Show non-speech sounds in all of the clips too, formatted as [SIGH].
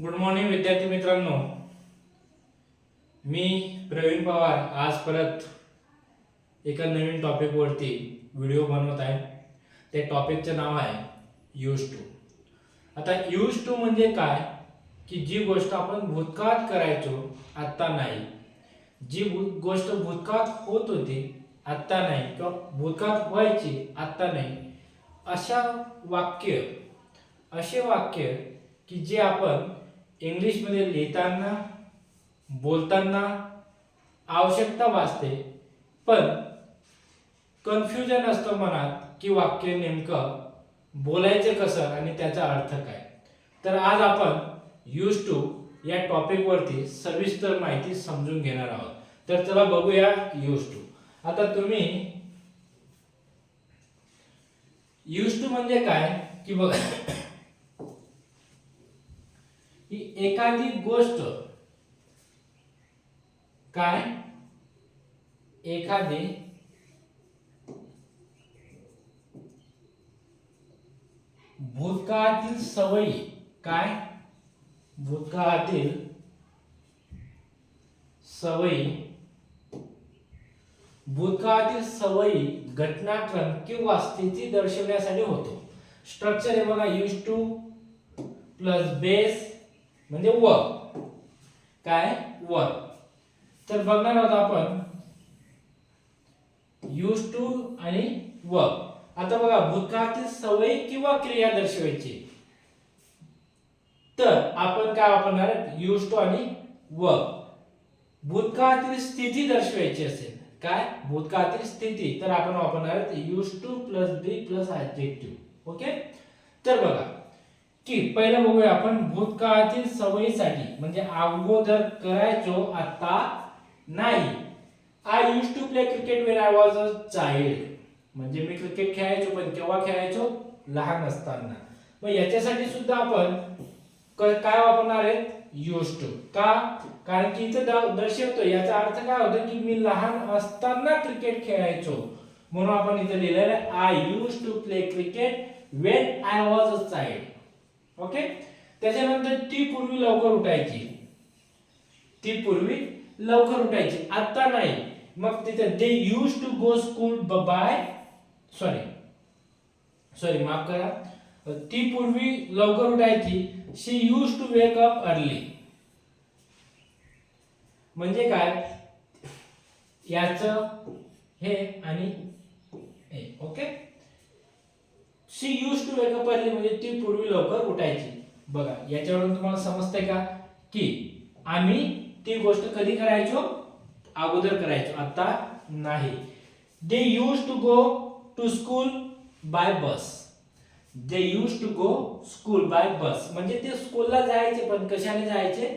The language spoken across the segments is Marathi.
गुड मॉर्निंग विद्यार्थी मित्रांनो. मी प्रवीण पवार आज परत एका नवीन टॉपिकवरती व्हिडिओ बनवत आहे. त्या टॉपिकचं नाव आहे यूज टू आता यूज टू म्हणजे काय? की जी गोष्ट आपण भूतकाळात करायचो आत्ता नाही. जी गोष्ट भूतकाळात होत होती आत्ता नाही. किंवा भूतकाळात व्हायची आत्ता नाही. अशा वाक्य असे वाक्य की जे आपण इंग्लिशमध्ये लिहिताना बोलताना आवश्यकता भासते. पण कन्फ्युजन असतं मनात की वाक्य नेमकं बोलायचं कसं आणि त्याचा अर्थ काय. तर आज आपण यूज टू या टॉपिकवरती सविस्तर माहिती समजून घेणार आहोत. तर चला बघूया यूज टू आता तुम्ही यूज टू म्हणजे काय? की बघा एखादी गोष्ट. काय? एखादी भूतकाळातील सवयी. काय? भूतकाळातील सवयी. भूतकाळातील सवयी घटनाक्रम किंवा स्थिती दर्शवण्यासाठी होतो. स्ट्रक्चर हे बघा यूज टू प्लस बेस म्हणजे व. काय? व. तर बघणार आहोत आपण. यूज टू आणि व. आता बघा भूतकाळातील सवयी किंवा क्रिया दर्शवायची. तर आपण काय वापरणार? यूज टू आणि व. भूतकाळातील स्थिती दर्शवायची असेल. काय? भूतकाळातील स्थिती. तर आपण वापरणार use to plus B plus adjective okay तर बघा. की पहिलं बघूया आपण भूतकाळातील सवयीसाठी म्हणजे अगोदर करायचो आता नाही. I use to play cricket when I was a child म्हणजे मी क्रिकेट खेळायचो पण केव्हा खेळायचो? लहान असताना. मग याच्यासाठी सुद्धा आपण काय वापरणार आहे युज टू का? कारण की इथं द- दर्शवतो याचा अर्थ काय होतो की मी लहान असताना क्रिकेट खेळायचो. म्हणून आपण इथे लिहिलेलं आहे I use to play cricket when I was a child okay? त्याच्यानंतर ती पूर्वी लवकर उठायची. ती पूर्वी लवकर उठायची. आता नाही. मग तिथे they use to go school by sorry sorry माफ करा. ती पूर्वी लवकर उठायची. She use to wake up early म्हणजे काय? याच हे आणि हे okay she use to wake up early म्हणजे ती पूर्वी लवकर उठायची. बघा याच्यावरून तुम्हाला समजतंय का? की आम्ही ती गोष्ट कधी करायचो? अगोदर करायचो आता नाही. They use to go to school by bus they use to go school by bus म्हणजे ते स्कूलला जायचे पण कशाने जायचे?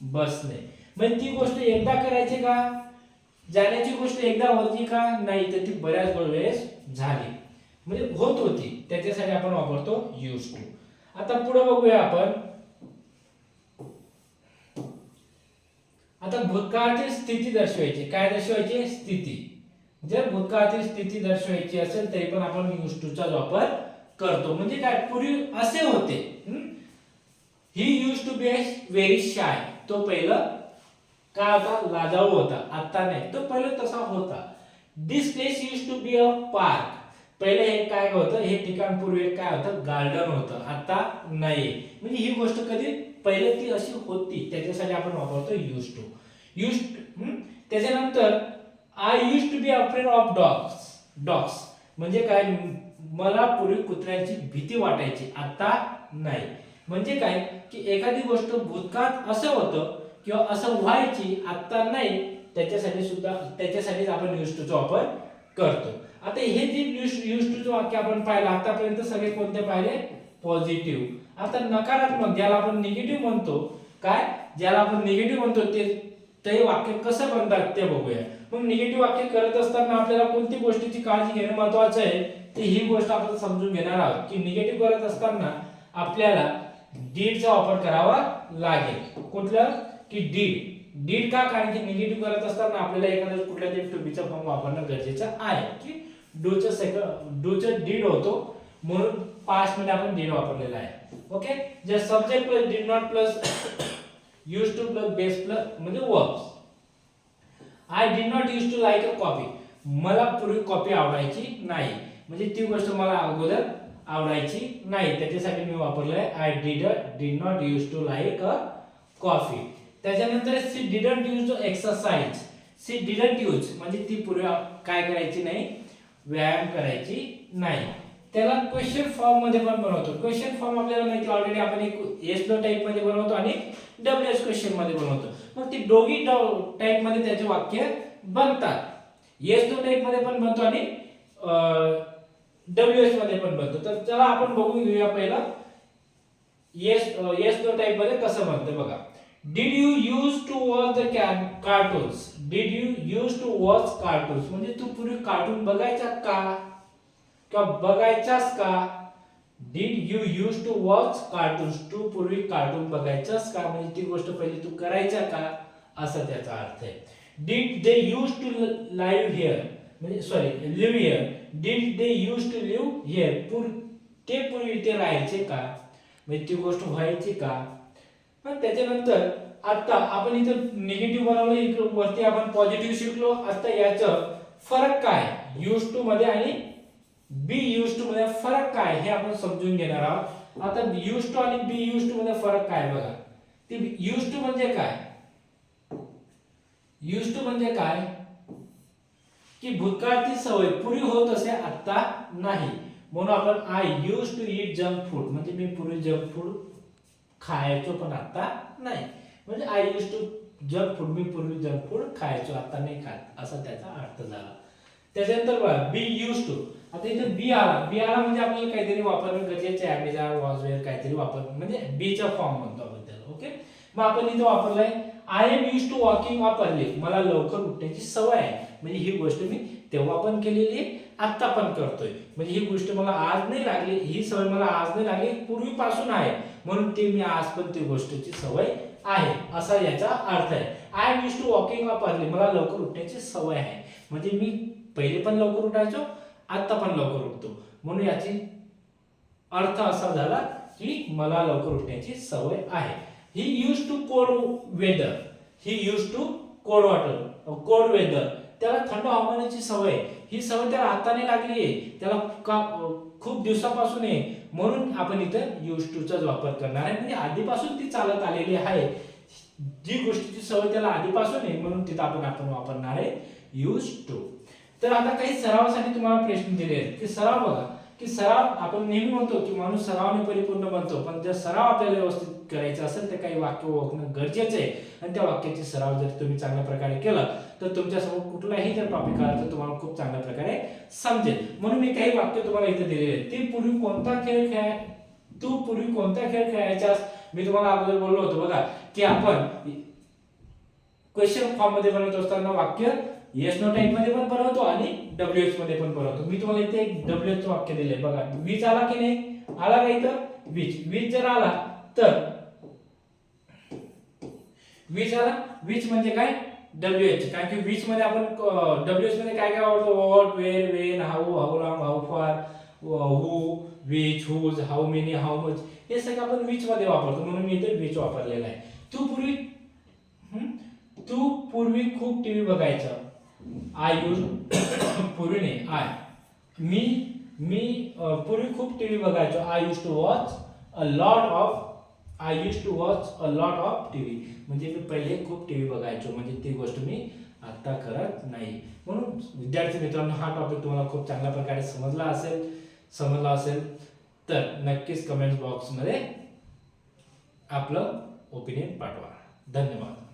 बसने म्हणजे ती गोष्ट एकदा करायची का? जाण्याची गोष्ट एकदा होती का? नाही तर ती बऱ्याच वेळेस झाली. म्हणजे होत होती. त्याच्यासाठी आपण वापरतो यूज टू आता पुढे बघूया आपण. आता भूतकाळातील स्थिती दर्शवायची. काय दर्शवायची? स्थिती. जर भूतकाळातील स्थिती दर्शवायची असेल तरी पण आपण यूज टूचा वापर करतो. म्हणजे काय? पूर्वी असे होते. He use to be very shy तो पहिलं का होता? लाजाळू होता. आता नाही. तो पहिलं तसा होता. This place use to be a park पहिले हे काय होतं? हे ठिकाण पूर्वी काय होतं? गार्डन होतं. आता नाही. म्हणजे ही गोष्ट कधी? पहिले ती अशी होती. त्याच्यासाठी आपण वापरतो युज टू युज त्याच्यानंतर I use to be afraid of dogs dogs म्हणजे काय? मला पूर्वी कुत्र्यांची भीती वाटायची. आता नाही. म्हणजे काय? की एखादी गोष्ट भूतकाळात असं होतं किंवा असं व्हायची आता नाही. त्याच्यासाठी सुद्धा त्याच्यासाठीच आपण युज टूचा वापर करतो. आता हे जे यूज टू टूचं वाक्य आपण पाहिलं आतापर्यंत सगळे कोणते पाहिले? पॉझिटिव्ह आता नकारात्मक ज्याला आपण निगेटिव्ह म्हणतो काय? ज्याला आपण निगेटिव्ह म्हणतो ते ते वाक्य कसं बनतात ते बघूया. मग निगेटिव्ह वाक्य करत असताना आपल्याला कोणती गोष्टीची काळजी घेणं महत्वाचं आहे? ते ही गोष्ट आपण समजून घेणार आहोत. की निगेटिव्ह करत असताना आपल्याला डीडचा वापर करावा लागेल. कुठलं? की डीड डीड का? कारण की निगेटिव्ह करत असताना आपल्याला एखाद्या कुठल्या तरी टू बीचा फॉर्म वापरणं गरजेचं आहे. की डूचं सेकंड डूचं डीड होतो म्हणून पास्टमध्ये आपण डीड वापरलेला आहे. ओके जे subject plus did not plus use to plus base plus म्हणजे verbs I did not use to like a copy मला पूर्वी कॉपी आवडायची नाही. म्हणजे ती गोष्ट मला अगोदर आवडायची नाही. त्याच्यासाठी मी वापरलंय I did did not use to like a coffee त्याच्यानंतर she didn't use exercise she didn't use म्हणजे ती पूर्वी काय करायची नाही? व्यायाम करायची नाही. त्याला क्वेश्चन फॉर्ममध्ये पण बनवतो. क्वेश्चन फॉर्म आपल्याला माहिती ऑलरेडी आपण एक एस नो टाइपमध्ये बनवतो आणि डब्ल्यू एस क्वेश्चनमध्ये बनवतो. मग ती दोघी टाइपमध्ये त्याचे वाक्य बनतात. एस नो टाइपमध्ये पण बनतो आणि डब्ल्यू एसमध्ये पण बनतो. तर चला आपण बघून घेऊया पहिला. येस येस नो टाइपमध्ये कसं बनतं बघा. Did you use to watch the cartoons did you use to watch cartoons म्हणजे तू पूर्वी कार्टून बघायचा का? किंवा बघायचास का? Did you use to watch cartoons तू पूर्वी कार्टून बघायचास का? म्हणजे ती गोष्ट पहिली तू करायचा का? असा त्याचा अर्थ आहे. Did they use to live here म्हणजे sorry live here did they use to live here पूर ते पूर्वी ते राहायचे का? म्हणजे ती गोष्ट व्हायची का? पण त्याच्यानंतर आता आपण इथं निगेटिव्ह बनवलं इकडे वरती आपण पॉझिटिव्ह शिकलो आता याचं फरक काय? यूज टू मध्ये आणि बी युज टू मध्ये फरक काय? हे आपण समजून घेणार आहोत. आता युज टू आणि बी युज टू मध्ये फरक काय बघा? ते युज टू म्हणजे काय? युज टू म्हणजे काय? की भूतकाळातील सवय पुरी होत असे आता नाही. म्हणून आपण I use to eat junk food म्हणजे मी पूर्वी जंक फूड खायचो पण आता नाही. म्हणजे I use to junk food मी पूर्वी जंक फूड खायचो आता नाही खात असा त्याचा अर्थ झाला. त्याच्यानंतर बघा बी युज टू आता इथे बी आला. बी आला म्हणजे आपल्याला काहीतरी वापरणं गरजेचं आहे. अमेझॉन वॉजवेअर काहीतरी वापर म्हणजे बीचा फॉर्म म्हणतो आपण त्याला ओके मग आपण इथे वापरलाय I am use to walking वापरले. मला लवकर उठण्याची सवय आहे. म्हणजे ही गोष्ट मी तेव्हा पण केलेली आहे आता पण करतोय. म्हणजे ही गोष्ट मला आज नाही लागली ही सवय मला आज नाही लागली पूर्वीपासून आहे. म्हणून ती मी आज पण ती गोष्टीची सवय आहे. असा याचा अर्थ आहे. I am use to walking वापरले मला लवकर उठण्याची सवय आहे. म्हणजे मी पहिले पण लवकर उठायचो आत्ता पण लवकर उठतो. म्हणून याची अर्थ असा झाला की मला लवकर उठण्याची सवय आहे. He use to cold weather he use to cold water cold weather त्याला थंड हवामानाची सवय ही सवय त्याला हाताने लागली आहे. त्याला का खूप दिवसापासून आहे. म्हणून आपण इथं यूज टूचाच वापर करणार आहे. म्हणजे आधीपासून ती चालत आलेली आहे. जी गोष्टीची सवय त्याला आधीपासून आहे म्हणून तिथं आपण आपण वापरणार आहे. यूज टू तर आता काही सरावासाठी तुम्हाला प्रश्न दिले आहेत. की सराव बघा. की सराव आपण नेहमी म्हणतो की माणूस सरावाने परिपूर्ण बनतो पण जर सराव आपल्याला व्यवस्थित करायचा असेल तर काही वाक्य ओळखणं गरजेचं आहे. आणि त्या वाक्याची सराव जर तुम्ही चांगल्या प्रकारे केला तर तुमच्यासमोर कुठलाही जर टॉपिक आला तर तुम्हाला खूप चांगल्या प्रकारे समजेल. म्हणून मी काही वाक्य तुम्हाला इथे दिलेले आहेत. ते पूर्वी कोणता खेळ खेळाय तू पूर्वी कोणता खेळ खेळायचास? मी तुम्हाला अगोदर बोललो होतो बघा की आपण क्वेश्चन फॉर्ममध्ये बनवत असताना वाक्य येस नो टाईपमध्ये पण बनवतो आणि डब्ल्यू एच मध्ये पण बनवतो मी तुम्हाला इथे एक डब्ल्यू एच वाक्य दिले बघा वीज आला की नाही? आला का इथं? वीज वीज जर आला तर वीज आला वीज म्हणजे काय? डब्ल्यू एच कारण की वीजमध्ये आपण डब्ल्यू एच मध्ये काय काय आवडतो? What where when how how long how far who which whose how many how much हे सगळं आपण विच मध्ये वापरतो. म्हणून मी इथे विच वापरलेला आहे. तू पूर्वी तू पूर्वी खूप टीव्ही बघायचं. आय यूज [COUGHS] पूर्वी नाही आय. मी मी पूर्वी खूप टीव्ही बघायचो. I use to watch a lot of I use to watch a lot of TV म्हणजे मी पहिले खूप टीव्ही बघायचो. म्हणजे ती गोष्ट मी आता करत नाही. म्हणून विद्यार्थी मित्रांनो हा टॉपिक तुम्हाला खूप चांगल्या प्रकारे समजला असेल समजला असेल तर नक्कीच कमेंट बॉक्समध्ये आपलं ओपिनियन पाठवा. धन्यवाद.